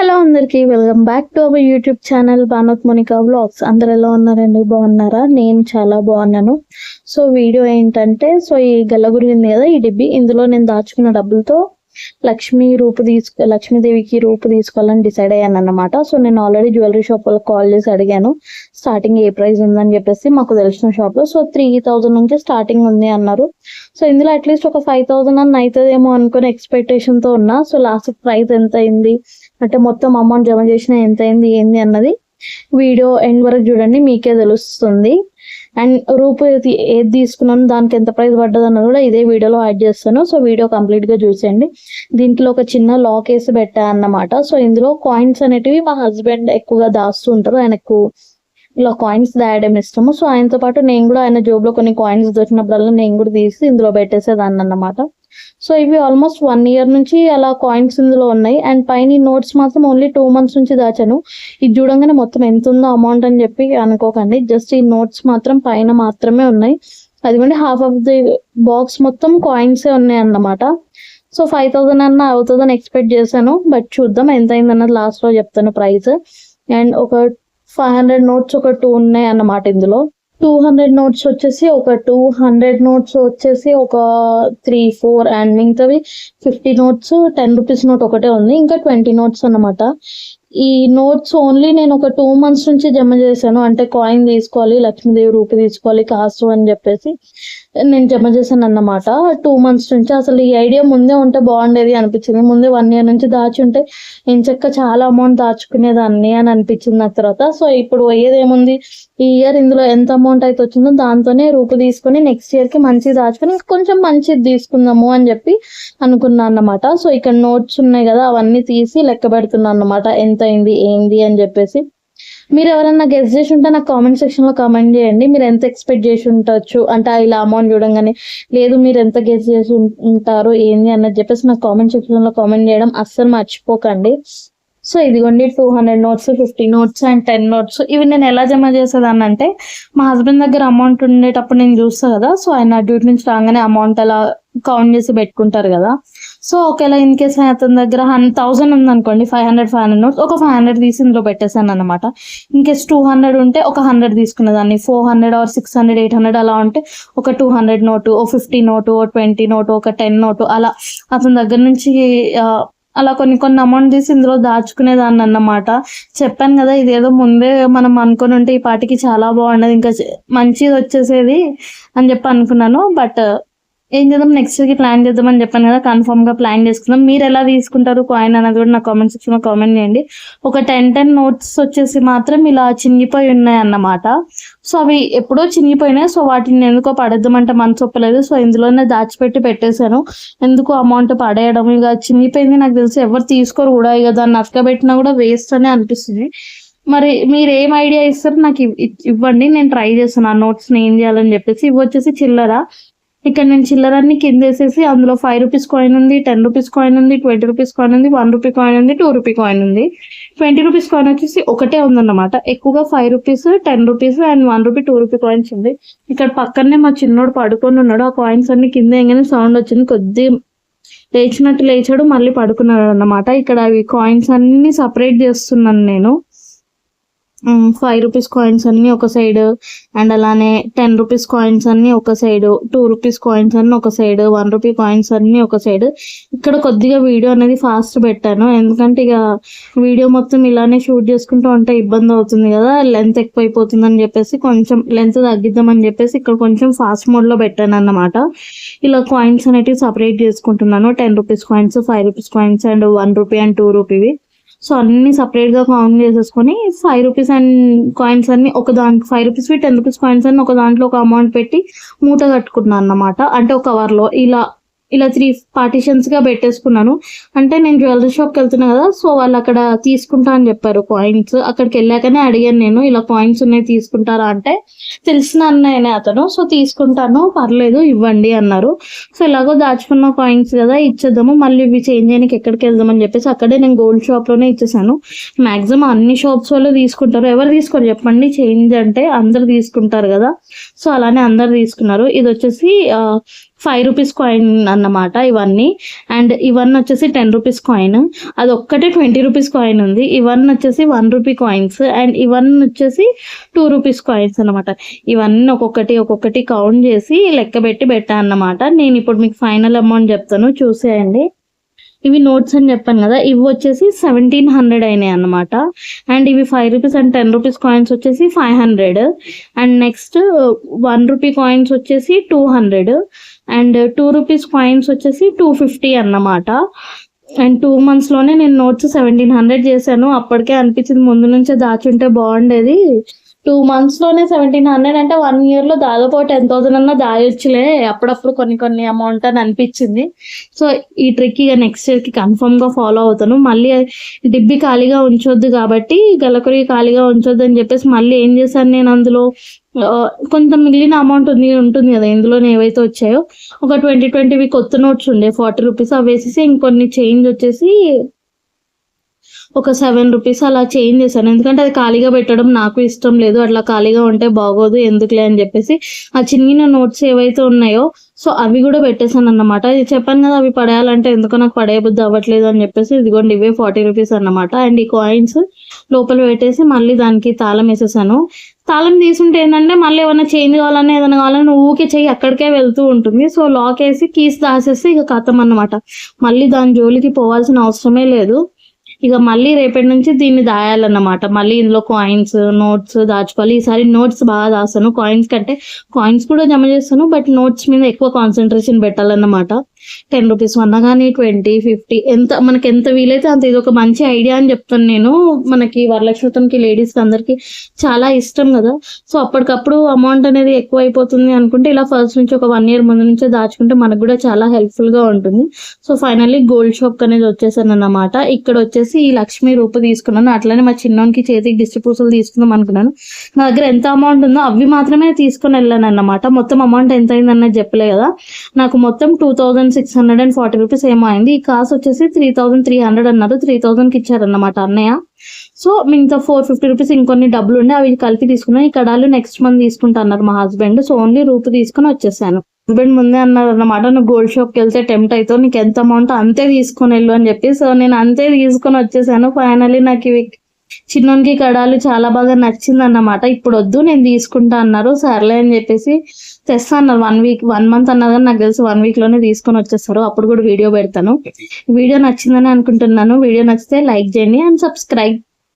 Hello అందరికీ welcome back to our YouTube channel Bhanath Monika vlogs. అందరు ఎలా ఉన్నారండి? బాగున్నారా? నేను చాలా బాగున్నాను. సో వీడియో ఏంటంటే సో ఈ గల్లగురి ఉంది కదా ఈ డిబ్బి ఇందులో నేను దాచుకున్న డబ్బులతో లక్ష్మి రూపు తీసుకు లక్ష్మీదేవికి రూపు తీసుకోవాలని డిసైడ్ అయ్యాను అన్నమాట సో నేను ఆల్రెడీ జ్యువెలరీ షాప్ వాళ్ళకి కాల్ చేసి అడిగాను. స్టార్టింగ్ ఏ ప్రైస్ ఉందని చెప్పేసి మాకు తెలిసిన షాప్లో. సో త్రీ థౌజండ్ నుంచి స్టార్టింగ్ ఉంది అన్నారు. సో ఇందులో అట్లీస్ట్ ఒక ఫైవ్ థౌసండ్ అన్న అవుతుందేమో అనుకుని ఎక్స్పెక్టేషన్తో ఉన్నా. సో లాస్ట్ ప్రైస్ ఎంత అయింది? అంటే మొత్తం అమౌంట్ జమ చేసిన ఎంత అయింది ఏంది అన్నది వీడియో ఎండ్ వరకు చూడండి మీకే తెలుస్తుంది. అండ్ రూపు ఏది ఏది తీసుకున్నాను దానికి ఎంత ప్రైస్ పడ్డది అన్నది కూడా ఇదే వీడియోలో యాడ్ చేస్తాను. సో వీడియో కంప్లీట్గా చూసేయండి. దీంట్లో ఒక చిన్న లాక్ వేసి పెట్టా అన్నమాట. సో ఇందులో కాయిన్స్ అనేటివి మా హస్బెండ్ ఎక్కువగా దాస్తూ ఉంటారు. ఎక్కువ ఇలా కాయిన్స్ దాయడం ఇష్టము. సో ఆయనతో పాటు నేను కూడా ఆయన జోబులో కొన్ని కాయిన్స్ దొరికినప్పుడల్లా నేను కూడా తీసి ఇందులో పెట్టేసేదాన్ని అన్నమాట. సో ఇవి ఆల్మోస్ట్ వన్ ఇయర్ నుంచి అలా కాయిన్స్ ఇందులో ఉన్నాయి. అండ్ పైన నోట్స్ మాత్రం ఓన్లీ టూ మంత్స్ నుంచి దాచాను. ఇది చూడంగానే మొత్తం ఎంత ఉందో అమౌంట్ అని చెప్పి అనుకోకండి. జస్ట్ ఈ నోట్స్ మాత్రం పైన మాత్రమే ఉన్నాయి. అదిగోండి హాఫ్ ఆఫ్ ది బాక్స్ మొత్తం కాయిన్సే ఉన్నాయి అన్నమాట. సో ఫైవ్ థౌసండ్ అన్న అవుతుందని ఎక్స్పెక్ట్ చేశాను. బట్ చూద్దాం ఎంత అయిందన్నది లాస్ట్లో లాస్ట్లో చెప్తాను ప్రైస్ అండ్ ఒక ఫైవ్ హండ్రెడ్ నోట్స్ ఒక టూ ఉన్నాయి అన్నమాట ఇందులో. టూ హండ్రెడ్ నోట్స్ వచ్చేసి ఒక టూ హండ్రెడ్ నోట్స్ వచ్చేసి ఒక త్రీ ఫోర్ అండ్ మిగతావి fifty notes ten rupees note ఒకటే ఉంది. ఇంకా ట్వంటీ నోట్స్ అన్నమాట. ఈ నోట్స్ ఓన్లీ నేను ఒక టూ మంత్స్ నుంచి జమ చేశాను. అంటే కాయిన్ తీసుకోవాలి లక్ష్మీదేవి రూపి తీసుకోవాలి కాస్ట్ అని చెప్పేసి నేను జమ చేశాను అన్నమాట టూ మంత్స్ నుంచి అసలు ఈ ఐడియా ముందే ఉంటే బాగుండేది అనిపించింది. ముందే వన్ ఇయర్ నుంచి దాచి ఉంటే ఎంచక్క చాలా అమౌంట్ దాచుకునేదాన్ని అని అనిపించింది నాకు తర్వాత. సో ఇప్పుడు అయ్యేది ఏముంది? ఈ ఇయర్ ఇందులో ఎంత అమౌంట్ అయితే వచ్చిందో దాంతోనే రూపు తీసుకొని నెక్స్ట్ ఇయర్కి మంచిది దాచుకొని కొంచెం మంచిది తీసుకుందాము అని చెప్పి అనుకున్నాను అన్నమాట. సో ఇక్కడ నోట్స్ ఉన్నాయి కదా అవన్నీ తీసి లెక్క పెడుతున్నాను అన్నమాట. ఎంత అయింది ఏంది అని చెప్పేసి. మీరు ఎవరైనా గెస్ట్ చేసి ఉంటే నాకు కామెంట్ సెక్షన్లో కామెంట్ చేయండి. మీరు ఎంత ఎక్స్పెక్ట్ చేసి ఉండొచ్చు? అంటే ఇలా అమౌంట్ చూడంగానే లేదు మీరు ఎంత గెస్ట్ చేసి ఉంటారు ఏంది అన్నది చెప్పేసి నాకు కామెంట్ సెక్షన్లో కామెంట్ చేయడం అస్సలు మర్చిపోకండి. సో ఇదిగోండి two hundred notes fifty notes and ten notes ఇవి నేను ఎలా జమ చేసేదాన్ని అంటే మా హస్బెండ్ దగ్గర అమౌంట్ ఉండేటప్పుడు నేను చూస్తా కదా సో ఆయన డ్యూటీ నుంచి రాగానే అమౌంట్ అలా కౌంట్ చేసి పెట్టుకుంటారు కదా. సో ఒకవేళ ఇన్ కేస్ అతని దగ్గర హన్ థౌసండ్ ఉంది అనుకోండి five hundred five hundred notes ఒక ఫైవ్ హండ్రెడ్ తీసి ఇందులో పెట్టేశాను అనమాట ఇన్ కేస్ టూ హండ్రెడ్ ఉంటే ఒక hundred తీసుకునేదాన్ని. Four hundred or six hundred eight hundred అలా ఉంటే ఒక టూ హండ్రెడ్ నోటు ఓ ఫిఫ్టీ నోటు ఓ ట్వంటీ నోటు ఒక టెన్ నోటు అలా అతని దగ్గర నుంచి అలా కొన్ని కొన్ని అమౌంట్ తీసి ఇందులో దాచుకునేదాన్ని అన్నమాట. చెప్పాను కదా ఇదేదో ముందే మనం అనుకుని ఉంటే ఈ పాటికి చాలా బాగున్నది ఇంకా మంచిది వచ్చేసేది అని చెప్పి అనుకున్నాను. బట్ ఏం చేద్దాం? నెక్స్ట్కి ప్లాన్ చేద్దామని చెప్పాను కదా కన్ఫర్మ్గా ప్లాన్ చేసుకుందాం. మీరు ఎలా తీసుకుంటారు కాయిన్ అనేది కూడా నా కామెంట్ సెక్షన్లో కామెంట్ చేయండి. ఒక టెన్ టెన్ నోట్స్ వచ్చేసి మాత్రం ఇలా చినిగిపోయి ఉన్నాయి అన్నమాట సో అవి ఎప్పుడో చినిగిపోయినాయి. సో వాటిని ఎందుకో పడేద్దామంటే మనసు ఒప్పలేదు. సో ఇందులోనే దాచిపెట్టి పెట్టేశాను. ఎందుకు అమౌంట్ పడేయడం? ఇక చినిగిపోయింది నాకు తెలిసి ఎవరు తీసుకోరు కూడా. ఇక దాన్ని అతకబెట్టినా కూడా వేస్ట్ అనే అనిపిస్తుంది. మరి మీరు ఏం ఐడియా ఇస్తారు? నాకు ఇవ్- ఇవ్వండి. నేను ట్రై చేస్తాను. ఆ నోట్స్ని ఏం చేయాలని చెప్పేసి. ఇవి వచ్చేసి చిల్లరా. ఇక్కడ నేను చిల్లరన్ని కింద వేసేసి అందులో ఫైవ్ రూపీస్ కాయిన్ ఉంది టెన్ రూపీస్ కాయిన్ ఉంది ట్వంటీ రూపీస్ కాయిన్ ఉంది వన్ రూపీ కాయిన్ ఉంది టూ రూపీ కాయిన్ ఉంది. ట్వంటీ రూపీస్ కాయిన్ వచ్చేసి ఒకటే ఉందన్నమాట. ఎక్కువగా five rupees ten rupees and one rupee two rupee coins ఉంది. ఇక్కడ పక్కనే మా చిన్నోడు పడుకొని ఉన్నాడు. ఆ కాయిన్స్ అన్ని కింద ఎంగానే సౌండ్ వచ్చింది. కొద్ది లేచినట్టు లేచాడు మళ్ళీ పడుకున్నాడు అన్నమాట ఇక్కడ అవి కాయిన్స్ అన్ని సపరేట్ చేస్తున్నాను నేను. ఫైవ్ రూపీస్ కాయిన్స్ అన్ని ఒక సైడ్ అండ్ అలానే టెన్ రూపీస్ కాయిన్స్ అన్ని ఒక సైడ్ టూ రూపీస్ కాయిన్స్ అన్ని ఒక సైడ్ వన్ రూపీ కాయిన్స్ అన్ని ఒక సైడ్ ఇక్కడ కొద్దిగా వీడియో అనేది ఫాస్ట్ పెట్టాను. ఎందుకంటే ఇక వీడియో మొత్తం ఇలానే షూట్ చేసుకుంటూ ఉంటే ఇబ్బంది అవుతుంది కదా లెంత్ ఎక్కువైపోతుంది అని చెప్పేసి కొంచెం లెంత్ తగ్గిద్దామని చెప్పేసి ఇక్కడ కొంచెం ఫాస్ట్ మోడ్లో పెట్టాను అన్నమాట. ఇలా కాయిన్స్ అనేటివి సపరేట్ చేసుకుంటున్నాను. Ten rupees coins five rupees coins and one rupee and two రూపీవి so అన్ని సపరేట్గా కౌంట్ చేసేసుకొని ఫైవ్ రూపీస్ అండ్ కాయిన్స్ అన్ని ఒక దానికి five rupees ten rupees coins అన్ని ఒక దాంట్లో ఒక అమౌంట్ పెట్టి మూట కట్టుకున్నాను అన్నమాట. అంటే ఒక కవర్లో. ఇలా ఇలా త్రీ పార్టిషన్స్గా పెట్టేసుకున్నాను. అంటే నేను జ్యువెలరీ షాప్కి వెళ్తున్నా కదా సో వాళ్ళు అక్కడ తీసుకుంటా అని చెప్పారు కాయిన్స్ అక్కడికి వెళ్ళాకనే అడిగాను నేను ఇలా కాయిన్స్ ఉన్నాయి తీసుకుంటారా? అంటే తెలిసిన అన్నయ్యనే అతను. సో తీసుకుంటాను పర్లేదు ఇవ్వండి అన్నారు. సో ఇలాగో దాచుకున్న కాయిన్స్ కదా ఇచ్చేద్దాము. మళ్ళీ ఇవి చేంజ్ చేయడానికి ఎక్కడికి వెళ్దామని చెప్పేసి అక్కడే నేను గోల్డ్ షాప్లోనే ఇచ్చేసాను. మాక్సిమం అన్ని షాప్స్ వాళ్ళు తీసుకుంటారు. ఎవరు తీసుకోరు? చెప్పండి చేంజ్ అంటే అందరు తీసుకుంటారు కదా. సో అలానే అందరు తీసుకున్నారు. ఇది వచ్చేసి ఫైవ్ రూపీస్ కాయిన్ అన్నమాట ఇవన్నీ. అండ్ ఇవన్నీ వచ్చేసి టెన్ రూపీస్ కాయిన్. అది ఒక్కటే ట్వంటీ రూపీస్ కాయిన్ ఉంది. ఇవన్నీ వచ్చేసి వన్ రూపీ కాయిన్స్. అండ్ ఇవన్నీ వచ్చేసి టూ రూపీస్ కాయిన్స్ అనమాట ఇవన్నీ ఒక్కొక్కటి ఒక్కొక్కటి కౌంట్ చేసి లెక్క పెట్టి పెట్టా అన్నమాట. నేను ఇప్పుడు మీకు ఫైనల్ అమౌంట్ చెప్తాను. చూసేయండి. ఇవి నోట్స్ అని చెప్పాను కదా ఇవి వచ్చేసి సెవెంటీన్ హండ్రెడ్ అయినాయి అన్నమాట. అండ్ ఇవి five rupees and ten rupees coins వచ్చేసి five hundred and next one rupee coins వచ్చేసి two hundred and two rupees coins వచ్చేసి టూ ఫిఫ్టీ అన్నమాట. అండ్ టూ మంత్స్లోనే నేను నోట్స్ సెవెంటీన్ హండ్రెడ్ చేశాను. అప్పటికే అనిపించింది ముందు నుంచే దాచుంటే బాగుండేది. టూ మంత్స్లోనే సెవెంటీన్ హండ్రెడ్ అంటే వన్ ఇయర్లో దాదాపు టెన్ థౌసండ్ అన్నా దాయొచ్చులే. అప్పుడప్పుడు కొన్ని కొన్ని అమౌంట్ అని అనిపించింది. సో ఈ ట్రిక్ ఇక నెక్స్ట్ ఇయర్కి కన్ఫర్మ్గా ఫాలో అవుతాను. మళ్ళీ డిబ్బి ఖాళీగా ఉంచొద్దు కాబట్టి గలకురి ఖాళీగా ఉంచొద్దు అని చెప్పేసి మళ్ళీ ఏం చేశాను నేను అందులో? కొంత మిగిలిన అమౌంట్ ఉంది ఉంటుంది కదా ఇందులో ఏవైతే వచ్చాయో. ఒక ట్వంటీ ట్వంటీవి కొత్త నోట్స్ ఉండే ఫార్టీ రూపీస్ అవి వేసేసి ఇంకొన్ని చేంజ్ వచ్చేసి ఒక సెవెన్ రూపీస్ అలా చేంజ్ చేశాను. ఎందుకంటే అది ఖాళీగా పెట్టడం నాకు ఇష్టం లేదు. అట్లా ఖాళీగా ఉంటే బాగోదు ఎందుకులే అని చెప్పేసి ఆ చిన్న నోట్స్ ఏవైతే ఉన్నాయో సో అవి కూడా పెట్టేశాను అన్నమాట. ఇది చెప్పాను కదా అవి పడేయాలంటే ఎందుకో నాకు పడే బుద్ధి అవ్వట్లేదు అని చెప్పేసి ఇదిగోండి ఇవే ఫార్టీ రూపీస్ అన్నమాట. అండ్ ఈ కాయిన్స్ లోపల పెట్టేసి మళ్ళీ దానికి తాళం వేసేసాను. తాళం తీసుంటే ఏంటంటే మళ్ళీ ఏమైనా చేంజ్ కావాలన్నా ఏదైనా కావాలన్నా ఊకే చెయ్యి అక్కడికే వెళ్తూ ఉంటుంది. సో లాక్ వేసి కీస్ దాసేసి ఇక కథం అన్నమాట. మళ్ళీ దాని జోలికి పోవాల్సిన అవసరమే లేదు. ఇక మళ్ళీ రేపటి నుంచి దీన్ని దాయాలన్నమాట. మళ్ళీ ఇందులో కాయిన్స్ నోట్స్ దాచుకోవాలి. ఈసారి నోట్స్ బాగా దాస్తాను. కాయిన్స్ కంటే కాయిన్స్ కూడా జమ చేస్తాను బట్ నోట్స్ మీద ఎక్కువ కాన్సన్ట్రేషన్ పెట్టాలన్నమాట. టెన్ రూపీస్ వన్ కానీ ట్వంటీ ఫిఫ్టీ ఎంత మనకి ఎంత వీలైతే అంత ఇది ఒక మంచి ఐడియా అని చెప్తాను నేను. మనకి వరలక్ష్మితంకి లేడీస్ అందరికి చాలా ఇష్టం కదా. సో అప్పటికప్పుడు అమౌంట్ అనేది ఎక్కువ అయిపోతుంది అనుకుంటే ఇలా ఫస్ట్ నుంచి ఒక వన్ ఇయర్ ముందు నుంచే దాచుకుంటే మనకు కూడా చాలా హెల్ప్ఫుల్గా ఉంటుంది. సో ఫైనల్లీ గోల్డ్ షాప్ అనేది వచ్చేసాను అన్నమాట. ఇక్కడ వచ్చేసి ఈ లక్ష్మీ రూపు తీసుకున్నాను. అట్లనే మా చిన్నోనికి చేతికి దిష్టి పూసలు తీసుకుందాం అనుకున్నాను. నా దగ్గర ఎంత అమౌంట్ ఉందో అవి మాత్రమే తీసుకొని వెళ్ళాను అన్నమాట. మొత్తం అమౌంట్ ఎంత అయిందన్నది చెప్పలే కదా. నాకు మొత్తం two thousand six hundred and forty rupees ఏమో అయింది ఈ కాస్ట్ వచ్చేసి త్రీ థౌసండ్ త్రీ హండ్రెడ్ అన్నారు త్రీ థౌసండ్కి ఇచ్చారన్నమాట అన్నయ్య. సో మిగతా ఫోర్ ఫిఫ్టీ రూపీస్ ఇంకొన్ని డబ్బులు ఉండే అవి కలిపి తీసుకున్నాను. ఈ కడాలు నెక్స్ట్ మంత్ తీసుకుంటా అన్నారు మా హస్బెండ్ సో ఓన్లీ రూపు తీసుకుని వచ్చేసాను. హస్బెండ్ ముందే అన్నారు అన్నమాట నువ్వు గోల్డ్ షాప్కి వెళ్తే టెంప్ట్ అవుతావు. నీకు ఎంత అమౌంట్ అంతే తీసుకొని వెళ్ళు అని చెప్పి. సో నేను అంతే తీసుకొని వచ్చేసాను. ఫైనలీ నాకు ఇవి చిన్నోనికి కడాలు చాలా బాగా నచ్చింది అన్నమాట ఇప్పుడు వద్దు నేను తీసుకుంటా అన్నారు. సర్లే అని చెప్పేసి తెస్తా అన్నారు. వన్ వీక్ వన్ మంత్ అన్నారు కానీ నాకు తెలిసి వన్ వీక్లోనే తీసుకొని వచ్చేస్తారు. అప్పుడు కూడా వీడియో పెడతాను. వీడియో నచ్చిందని అనుకుంటున్నాను. వీడియో నచ్చితే లైక్ చేయండి అండ్ సబ్స్క్రైబ్